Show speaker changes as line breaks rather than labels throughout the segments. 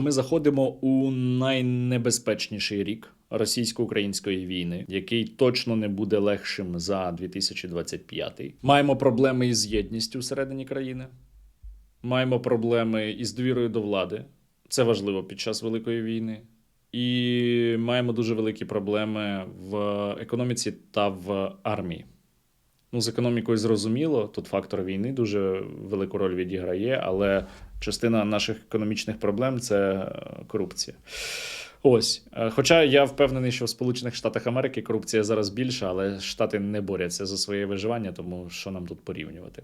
Ми заходимо у найнебезпечніший рік російсько-української війни, який точно не буде легшим за 2025. Маємо проблеми із єдністю всередині країни. Маємо проблеми із довірою до влади. Це важливо під час великої війни. І маємо дуже великі проблеми в економіці та в армії. Ну, з економікою зрозуміло, тут фактор війни дуже велику роль відіграє, але частина наших економічних проблем це е, корупція. Ось. Е, Хоча я впевнений, що в Сполучених Штатах Америки корупція зараз більша, але Штати не борються за своє виживання, тому що нам тут порівнювати.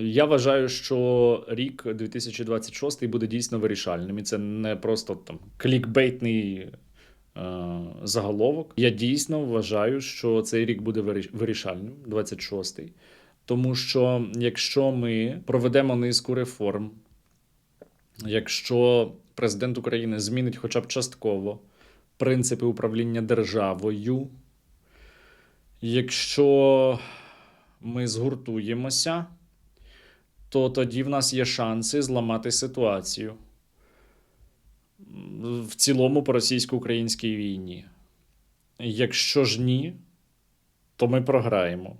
Я вважаю, що рік 2026 буде дійсно вирішальним, і це не просто там клікбейтний е, заголовок. Я дійсно вважаю, що цей рік буде виріш- вирішальним, 26-й. Тому що якщо ми проведемо низку реформ, якщо президент України змінить хоча б частково принципи управління державою, якщо ми згуртуємося, то тоді в нас є шанси зламати ситуацію в цілому по російсько-українській війні. Якщо ж ні, то ми програємо.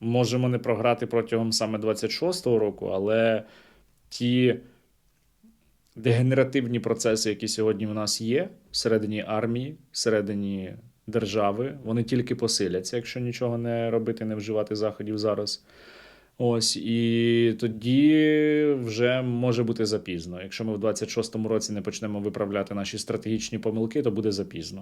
Можемо не програти протягом саме 26-го року, але ті дегенеративні процеси, які сьогодні в нас є всередині армії, всередині держави, вони тільки посиляться, якщо нічого не робити, не вживати заходів зараз. Ось і тоді вже може бути запізно. Якщо ми в 26-му році не почнемо виправляти наші стратегічні помилки, то буде запізно.